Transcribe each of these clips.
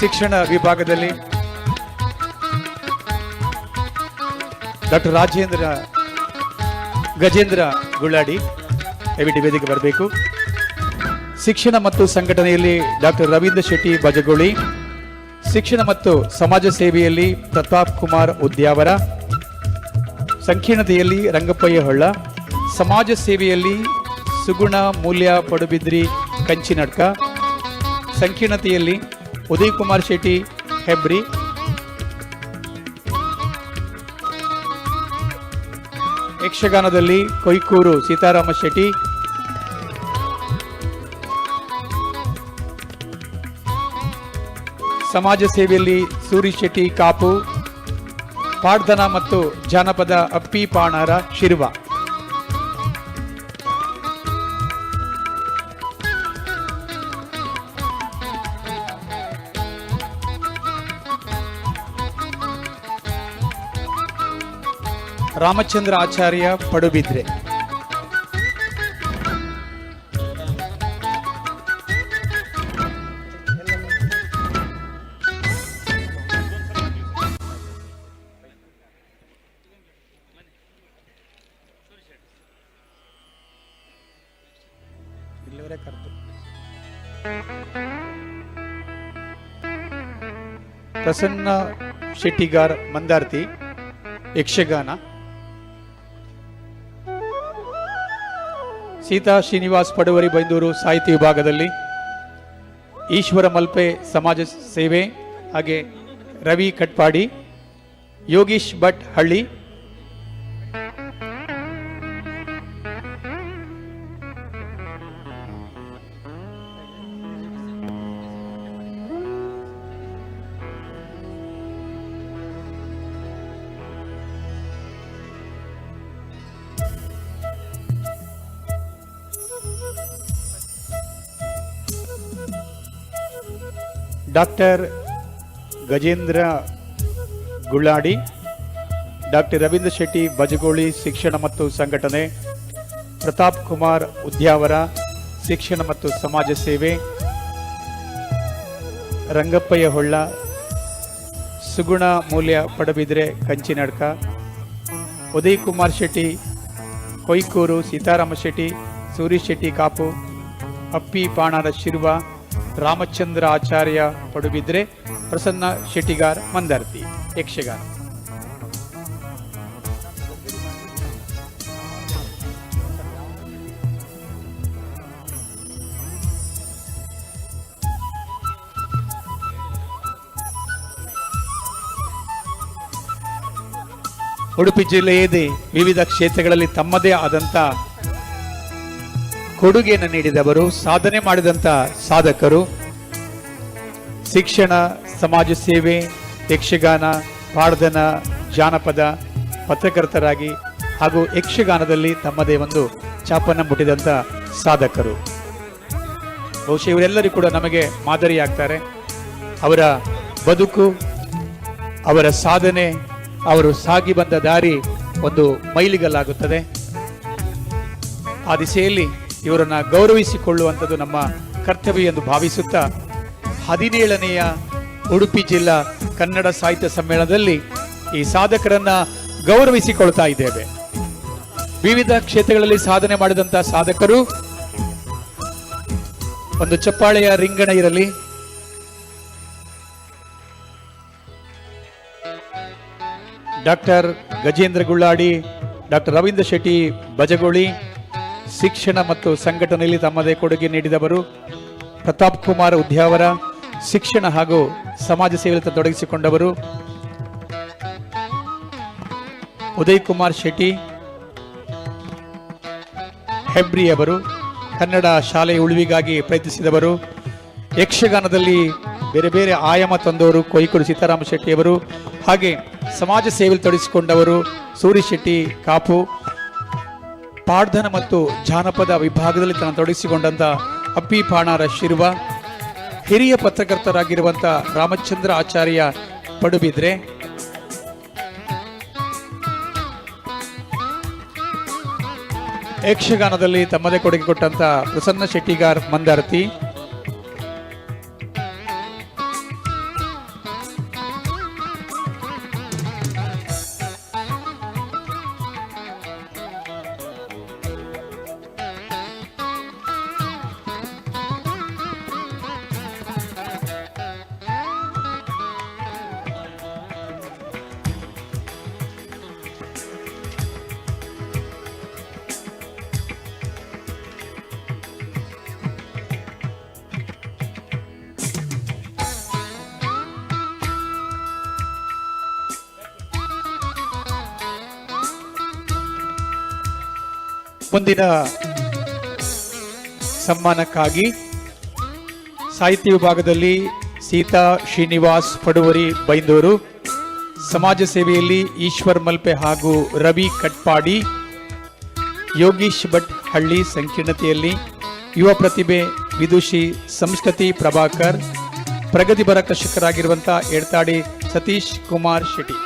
ಶಿಕ್ಷಣ ವಿಭಾಗದಲ್ಲಿ ಡಾಕ್ಟರ್ ರಾಜೇಂದ್ರ ಗಜೇಂದ್ರ ಗುಳ್ಳಾಡಿ ದಯವಿಟ್ಟು ವೇದಿಕೆ ಬರಬೇಕು. ಶಿಕ್ಷಣ ಮತ್ತು ಸಂಘಟನೆಯಲ್ಲಿ ಡಾಕ್ಟರ್ ರವೀಂದ್ರ ಶೆಟ್ಟಿ ಬಜಗೋಳಿ, ಶಿಕ್ಷಣ ಮತ್ತು ಸಮಾಜ ಸೇವೆಯಲ್ಲಿ ಪ್ರತಾಪ್ ಕುಮಾರ್ ಉದ್ಯಾವರ ಸಂಕೀರ್ಣತೆಯಲ್ಲಿ ರಂಗಪ್ಪಯ್ಯ ಹೊಳ್ಳ, ಸಮಾಜ ಸೇವೆಯಲ್ಲಿ ಸುಗುಣ ಮೂಲ್ಯ ಪಡುಬಿದ್ರಿ ಕಂಚಿನಡ್ಕ, ಸಂಕೀರ್ಣತೆಯಲ್ಲಿ ಉದಯ್ ಕುಮಾರ್ ಶೆಟ್ಟಿ, ಹೆಬ್ರಿ. ಯಕ್ಷಗಾನದಲ್ಲಿ ಕೊಯ್ಕೂರು ಸೀತಾರಾಮ ಶೆಟ್ಟಿ. ಸಮಾಜ ಸೇವೆಯಲ್ಲಿ ಸೂರಿ ಶೆಟ್ಟಿ ಕಾಪು. ಪಾಡ್ದನ ಮತ್ತು ಜಾನಪದ ಅಪ್ಪಿ ಪಾಣಾರ ಶಿರ್ವ. ರಾಮಚಂದ್ರ ಆಚಾರ್ಯ ಪಡುಬಿದ್ರೆ ಇಲ್ಲಿವರೆ ಕರೆದು ಪ್ರಸನ್ನ ಶೆಟ್ಟಿಗಾರ್ ಮಂದಾರ್ತಿ ಯಕ್ಷಗಾನ ಸೀತಾ ಶ್ರೀನಿವಾಸ್ ಪಡುವರಿ ಬೈಂದೂರು ಸಾಹಿತ್ಯ ವಿಭಾಗದಲ್ಲಿ ಈಶ್ವರ ಮಲ್ಪೆ ಸಮಾಜ ಸೇವೆ, ಹಾಗೆ ರವಿ ಕಟ್ಪಾಡಿ, ಯೋಗೀಶ್ ಭಟ್ ಹಳ್ಳಿ ಡಾಕ್ಟರ್ ಗಜೇಂದ್ರ ಗುಳ್ಳಾಡಿ, ಡಾಕ್ಟರ್ ರವೀಂದ್ರ ಶೆಟ್ಟಿ ಬಜಗೋಳಿ ಶಿಕ್ಷಣ ಮತ್ತು ಸಂಘಟನೆ, ಪ್ರತಾಪ್ ಕುಮಾರ್ ಉದ್ಯಾವರ ಶಿಕ್ಷಣ ಮತ್ತು ಸಮಾಜ ಸೇವೆ ರಂಗಪ್ಪಯ್ಯ ಹೊಳ್ಳ ಸುಗುಣ ಮೌಲ್ಯ ಪಡಬಿದ್ರೆ ಕಂಚಿನಡ್ಕ ಉದಯ್ ಕುಮಾರ್ ಶೆಟ್ಟಿ ಕೊಯ್ಕೂರು ಸೀತಾರಾಮ ಶೆಟ್ಟಿ, ಸೂರಿ ಶೆಟ್ಟಿ ಕಾಪು, ಅಪ್ಪಿ ಪಾಣಾರ ಶಿರ್ವ ರಾಮಚಂದ್ರ ಆಚಾರ್ಯ ಪಡುಬಿದ್ರೆ ಪ್ರಸನ್ನ ಶೆಟ್ಟಿಗಾರ್ ಮಂದಾರ್ತಿ ಯಕ್ಷಗಾನ. ಉಡುಪಿ ಜಿಲ್ಲೆಯದೇ ವಿವಿಧ ಕ್ಷೇತ್ರಗಳಲ್ಲಿ ತಮ್ಮದೇ ಆದಂತ ಕೊಡುಗೆಯನ್ನು ನೀಡಿದವರು, ಸಾಧನೆ ಮಾಡಿದಂಥ ಸಾಧಕರು, ಶಿಕ್ಷಣ, ಸಮಾಜ ಸೇವೆ, ಯಕ್ಷಗಾನ, ಪಾಡ್ದನ, ಜಾನಪದ ಪತ್ರಕರ್ತರಾಗಿ ಹಾಗೂ ಯಕ್ಷಗಾನದಲ್ಲಿ ತಮ್ಮದೇ ಒಂದು ಚಾಪನ್ನು ಮುಟ್ಟಿದಂಥ ಸಾಧಕರು. ಬಹುಶಃ ಇವರೆಲ್ಲರೂ ಕೂಡ ನಮಗೆ ಮಾದರಿಯಾಗ್ತಾರೆ. ಅವರ ಬದುಕು, ಅವರ ಸಾಧನೆ, ಅವರು ಸಾಗಿ ಬಂದ ದಾರಿ ಒಂದು ಮೈಲಿಗಲ್ಲಾಗುತ್ತದೆ. ಆ ದಿಸೆಯಲ್ಲಿ ಇವರನ್ನ ಗೌರವಿಸಿಕೊಳ್ಳುವಂಥದ್ದು ನಮ್ಮ ಕರ್ತವ್ಯ ಎಂದು ಭಾವಿಸುತ್ತಾ ಹದಿನೇಳನೆಯ ಉಡುಪಿ ಜಿಲ್ಲಾ ಕನ್ನಡ ಸಾಹಿತ್ಯ ಸಮ್ಮೇಳನದಲ್ಲಿ ಈ ಸಾಧಕರನ್ನ ಗೌರವಿಸಿಕೊಳ್ತಾ ಇದ್ದೇವೆ. ವಿವಿಧ ಕ್ಷೇತ್ರಗಳಲ್ಲಿ ಸಾಧನೆ ಮಾಡಿದಂತಹ ಸಾಧಕರು, ಒಂದು ಚಪ್ಪಾಳೆಯ ರಿಂಗಣ ಇರಲಿ. ಡಾಕ್ಟರ್ ಗಜೇಂದ್ರ ಗುಳ್ಳಾಡಿ, ಡಾಕ್ಟರ್ ರವೀಂದ್ರ ಶೆಟ್ಟಿ ಬಜಗೋಳಿ ಶಿಕ್ಷಣ ಮತ್ತು ಸಂಘಟನೆಯಲ್ಲಿ ತಮ್ಮದೇ ಕೊಡುಗೆ ನೀಡಿದವರು ಪ್ರತಾಪ್ ಕುಮಾರ್ ಉದ್ಯಾವರ, ಶಿಕ್ಷಣ ಹಾಗೂ ಸಮಾಜ ಸೇವೆಯಲ್ಲಿ ತೊಡಗಿಸಿಕೊಂಡವರು. ಉದಯ್ ಕುಮಾರ್ ಶೆಟ್ಟಿ, ಹೆಬ್ರಿ ಅವರು, ಕನ್ನಡ ಶಾಲೆಯ ಉಳಿವಿಗಾಗಿ ಪ್ರಯತ್ನಿಸಿದವರು. ಯಕ್ಷಗಾನದಲ್ಲಿ ಬೇರೆ ಬೇರೆ ಆಯಾಮ ತಂದವರು ಕೊಯ್ಕೂರು ಸೀತಾರಾಮ ಶೆಟ್ಟಿಯವರು ಹಾಗೆ ಸಮಾಜ ಸೇವೆಯಲ್ಲಿ ತೊಡಗಿಸಿಕೊಂಡವರು ಸೂರಿ ಶೆಟ್ಟಿ, ಕಾಪು ಪಾಡ್ದನ ಮತ್ತು ಜಾನಪದ ವಿಭಾಗದಲ್ಲಿ ತನ್ನ ತೊಡಗಿಸಿಕೊಂಡಂತ ಅಪ್ಪಿ ಪಾಣಾರ ಶಿರ್ವ, ಹಿರಿಯ ಪತ್ರಕರ್ತರಾಗಿರುವಂತ ರಾಮಚಂದ್ರ ಆಚಾರ್ಯ ಪಡುಬಿದ್ರೆ. ಯಕ್ಷಗಾನದಲ್ಲಿ ತಮ್ಮದೇ ಕೊಡುಗೆ ಕೊಟ್ಟಂತ ಪ್ರಸನ್ನ ಶೆಟ್ಟಿಗಾರ್ ಮಂದಾರ್ತಿ. ಮುಂದಿನ ಸಮ್ಮಾನಕ್ಕಾಗಿ ಸಾಹಿತ್ಯ ವಿಭಾಗದಲ್ಲಿ ಸೀತಾ ಶ್ರೀನಿವಾಸ್ ಪಡುವರಿ ಬೈಂದೂರು, ಸಮಾಜ ಸೇವೆಯಲ್ಲಿ ಈಶ್ವರ್ ಮಲ್ಪೆ ಹಾಗೂ ರವಿ ಕಟ್ಪಾಡಿ, ಯೋಗೀಶ್ ಭಟ್ ಹಳ್ಳಿ ಸಂಕೀರ್ಣತೆಯಲ್ಲಿ, ಯುವ ಪ್ರತಿಭೆ ವಿದುಷಿ ಸಂಸ್ಕೃತಿ ಪ್ರಭಾಕರ್ ಪ್ರಗತಿಪರ ಕೃಷಿಕರಾಗಿರುವಂಥ ಎಡ್ತಾಡಿ ಸತೀಶ್ ಕುಮಾರ್ ಶೆಟ್ಟಿ.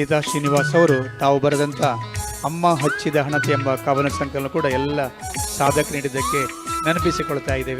ಸೀತಾ ಶ್ರೀನಿವಾಸ್ ಅವರು ತಾವು ಬರೆದಂಥ ಅಮ್ಮ ಹಚ್ಚಿದ ಹಣತೆ ಎಂಬ ಕವನ ಸಂಕಲನ ಕೂಡ ಎಲ್ಲ ಸಾಧಕ ನೀಡಿದ್ದಕ್ಕೆ ನೆನಪಿಸಿಕೊಳ್ತಾ ಇದ್ದೇವೆ.